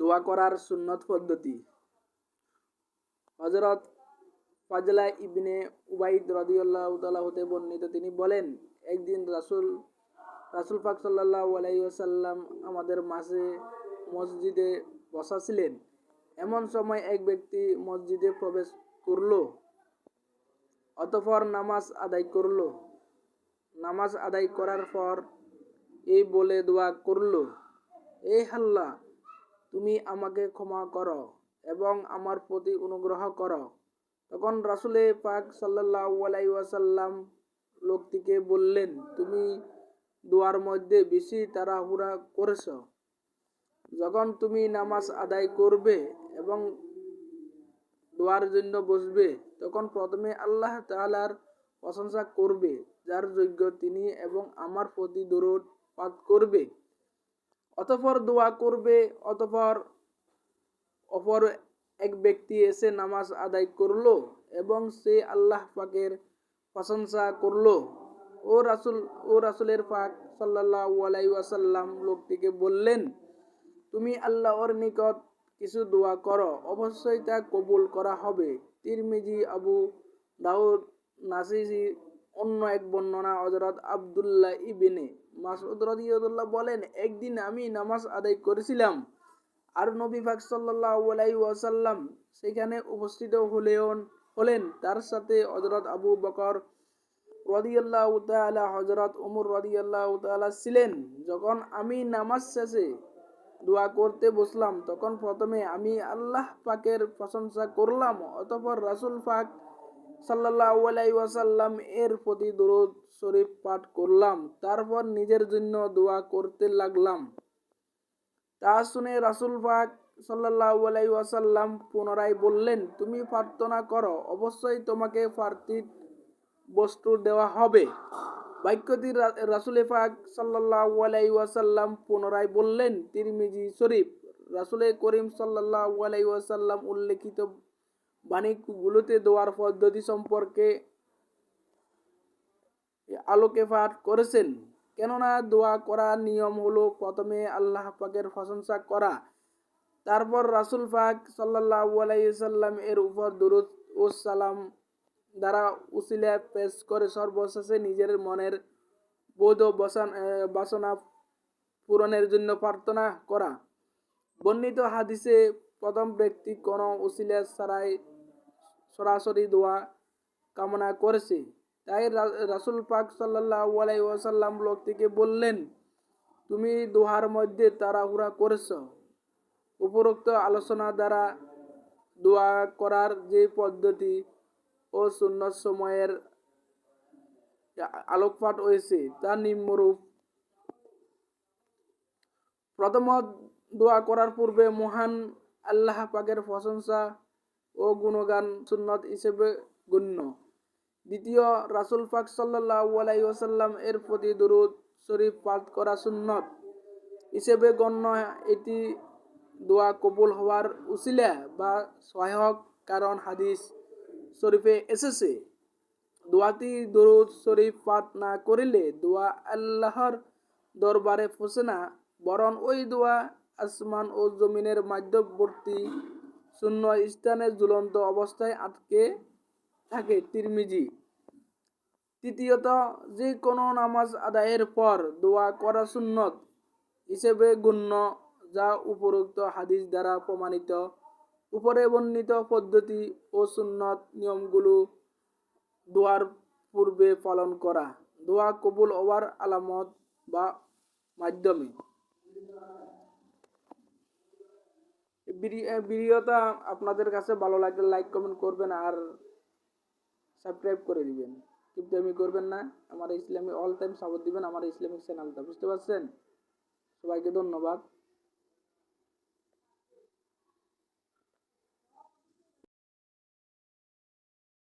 দোয়া করার সুন্নত পদ্ধতি। হজরত ফাজলা ইবনে উবাইদ রদিউল্লাহ হতে বর্ণিত তিনি বলেন, একদিন রাসুল রাসুল পাক সাল্লাহ আলাইসাল্লাম আমাদের মাঝে মসজিদে বসা ছিলেন। এমন সময় এক ব্যক্তি মসজিদে প্রবেশ করল, অতঃপর নামাজ আদায় করল। নামাজ আদায় করার পর এই বলে দোয়া করল এই হাল্লা তুমি আমাকে ক্ষমা করো এবং আমার প্রতি অনুগ্রহ করো। তখন রাসুলে পাক সাল্লাহ আলাই ওয়াসাল্লাম লোকটিকে বললেন, তুমি দোয়ার মধ্যে বেশি তাড়াহুড়া করেছ। যখন তুমি নামাজ আদায় করবে এবং দোয়ার জন্য বসবে, তখন প্রথমে আল্লাহ তাআলার প্রশংসা করবে, যার যোগ্য তিনি এবং আমার প্রতি দরুদ পাঠ করবে। অতঃপর দোয়া করবে, অতঃপর, অপর এক ব্যক্তি এসে নামাজ আদায় করল এবং সে আল্লাহ পাকের প্রশংসা করল। ও রাসুল, ও রাসুলের পাক সাল্লাহ আলাই ওয়াসাল্লাম লোকটিকে বললেন, তুমি আল্লাহর নিকট কিছু দোয়া করো, অবশ্যই তা কবুল করা হবে। তিরমিজি, আবু দাউদ নাসিজি অন্য এক বর্ণনা হজরত আবদুল্লাহ ইবেনে মাসুদ রদিউল্লাহ বলেন, একদিন আমি নামাজ আদায় করেছিলাম আর নবী পাক সাল্লাহ ওয়াসাল্লাম সেখানে উপস্থিত হলেও হলেন। তার সাথে হজরত আবু বকর রদিয়াল্লাহ তালা হজরত উমর রদিয়াল্লাহ তালা ছিলেন। যখন আমি নামাজ শেষে দোয়া করতে বসলাম, তখন প্রথমে আমি আল্লাহ পাকের প্রশংসা করলাম, অতপর রাসুল পাক সাল্লাহ ওয়াসাল্লাম এর প্রতি দরুদ শরীফ পাঠ করলাম। তারপর নিজের জন্য দোয়া করতে লাগলাম। তা শুনে রাসুল পাক সাল্লাহ ওয়াসাল্লাম পুনরায় বললেন, তুমি প্রার্থনা করো, অবশ্যই তোমাকে পার্থিব বস্তু দেওয়া হবে। বাক্যটি রাসুল পাক সাল্লাহ ওয়াসাল্লাম পুনরায় বললেন, তিরমিজি শরীফ। রাসুলে করিম সাল্লাহ ওয়াসাল্লাম উল্লেখিত বাণিজ্যগুলোতে দেওয়ার পদ্ধতি সম্পর্কে আলোকে পাঠ করেছেন। কেননা দোয়া করার নিয়ম হলো প্রথমে আল্লাহ পাকের প্রশংসা করা, তারপর রাসুল পাক সাল্লাহ এর উপর দুরুদ ও সালাম দ্বারা উসিলা পেশ করে সর্বশেষে নিজের মনের বোধ বাসনা পূরণের জন্য প্রার্থনা করা। বর্ণিত হাদিসে প্রথম ব্যক্তি কোনো উসিলা ছাড়াই সরাসরি দোয়া কামনা করেছে। তাই রাসুল পাক সাল্লাহ আলাই ওয়াসাল্লাম লোকটিকে বললেন, তুমি দোহার মধ্যে তাড়াহুড়া করেছ। উপরোক্ত আলোচনা দ্বারা দোয়া করার যে পদ্ধতি ও শূন্য সময়ের আলোকপাত হয়েছে, তা নিম্নরূপ। প্রথমত দোয়া করার পূর্বে মহান আল্লাহ পাকের প্রশংসা ও গুণগান সুন্নত হিসেবে গণ্য। দ্বিতীয়, রাসুল পাক সাল্লাহ আলাইসাল্লাম এর প্রতি দুরুদ শরীফ পাঠ করা সুন্নত হিসেবে গণ্য। এটি দোয়া কবুল হওয়ার উসিলা বা সহায়ক কারণ হাদিস শরীফে এসেছে। দোয়াটি দরুদ শরীফ পাঠ না করিলে দোয়া আল্লাহর দরবারে ফসে না, বরং ওই দোয়া আসমান ও জমিনের মধ্যবর্তী শূন্য স্থানে ঝুলন্ত অবস্থায় আটকে থাকে তিরমিজি। তৃতীয়ত যে কোনো নামাজ আদায়ের পর দোয়া করা সুন্নত হিসেবে গণ্য, যা উপরোক্ত হাদিস দ্বারা প্রমাণিত। উপরে বর্ণিত পদ্ধতি ও সুন্নত নিয়মগুলো দোয়ার পূর্বে পালন করা। দোয়া কবুল হওয়ার আলামত বা মাধ্যমে। ভিডিওটা আপনাদের কাছে ভালো লাগলে লাইক কমেন্ট করবেন আর সাবস্ক্রাইব করে দিবেন। কিন্তু আমি করবেন না, আমার ইসলামী অল টাইম সাপোর্ট দিবেন, আমার ইসলামিক চ্যানেলটা বুঝতে পারছেন? সবাইকে ধন্যবাদ।